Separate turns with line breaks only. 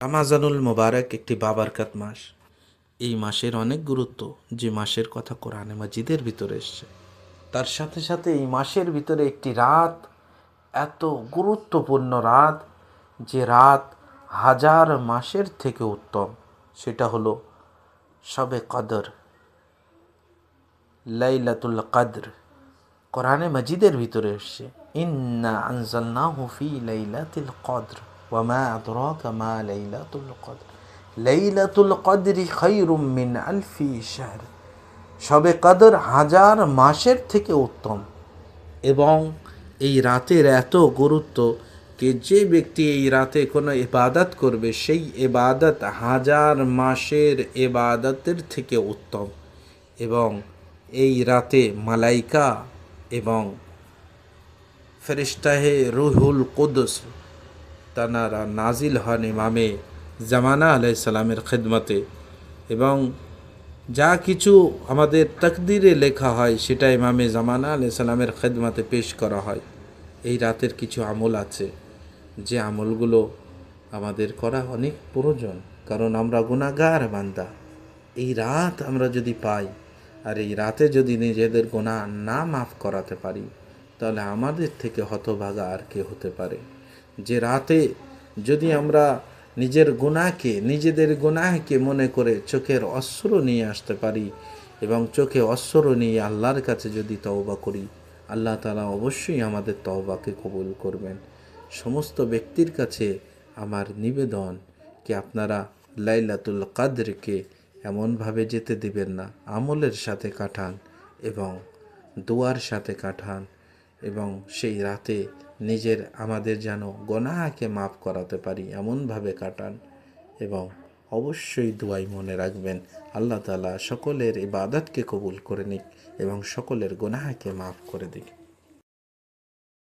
রামাজানুল মোবারক একটি বাবারকাত মাস। এই মাসের অনেক গুরুত্ব যে মাসের কথা কোরআনে মাজিদের ভিতরে এসছে। তার সাথে সাথে এই মাসের ভিতরে একটি রাত, এত গুরুত্বপূর্ণ রাত যে রাত হাজার মাসের থেকে উত্তম। সেটা হলো সবে কদর, লাইলাতুল কদর। কোরআনে মজিদের ভিতরে এসছে, ইন্না আনজালনাহু ফি লাইলাতিল কদর। ওয়ামা আদরাকা মা লাইলাতুল কদর লাইলাতুল কদরি সবে কদর হাজার মাসের থেকে উত্তম। এবং এই রাতের এত গুরুত্ব যে যে ব্যক্তি এই রাতে কোনো ইবাদত করবে, সেই ইবাদত হাজার মাসের এবাদতের থেকে উত্তম। এবং এই রাতে মালাইকা এবং ফেরিস্তাহে রুহুল কুদস তানারা নাজিল হন ইমামে জামানা আলাইসাল্লামের খেদমতে এবং যা কিছু আমাদের তকদিরে লেখা হয় সেটা ইমামে জামানা আলাইসাল্লামের খেদমতে পেশ করা হয়। এই রাতের কিছু আমল আছে যে আমলগুলো আমাদের করা অনেক প্রয়োজন, কারণ আমরা গুণাগার বান্দা। এই রাত আমরা যদি পাই আর এই রাতে যদি নিজেদের গোনা না মাফ করাতে পারি, তাহলে আমাদের থেকে হতভাগা আর কে হতে পারে? যে রাতে যদি আমরা নিজের গুণাকে নিজেদের গুনাহকে মনে করে চোখের অশ্র নিয়ে আসতে পারি এবং চোখে অশ্র নিয়ে আল্লাহর কাছে যদি তওবা করি, আল্লাহ তালা অবশ্যই আমাদের তওবাকে কবুল করবেন। সমস্ত ব্যক্তির কাছে আমার নিবেদন কি আপনারা লাইলাতুল কাদরকে এমনভাবে যেতে দিবেন না, আমলের সাথে কাটান এবং দোয়ার সাথে কাটান। এবং সেই রাতে নিজের আমাদের যেন গনাহাকে মাফ করাতে পারি, এমনভাবে কাটান এবং অবশ্যই দুয়াই মনে রাখবেন, আল্লাহ তালা সকলের ইবাদতকে কবুল করে নিক এবং সকলের গোনাহাকে মাফ করে দিক।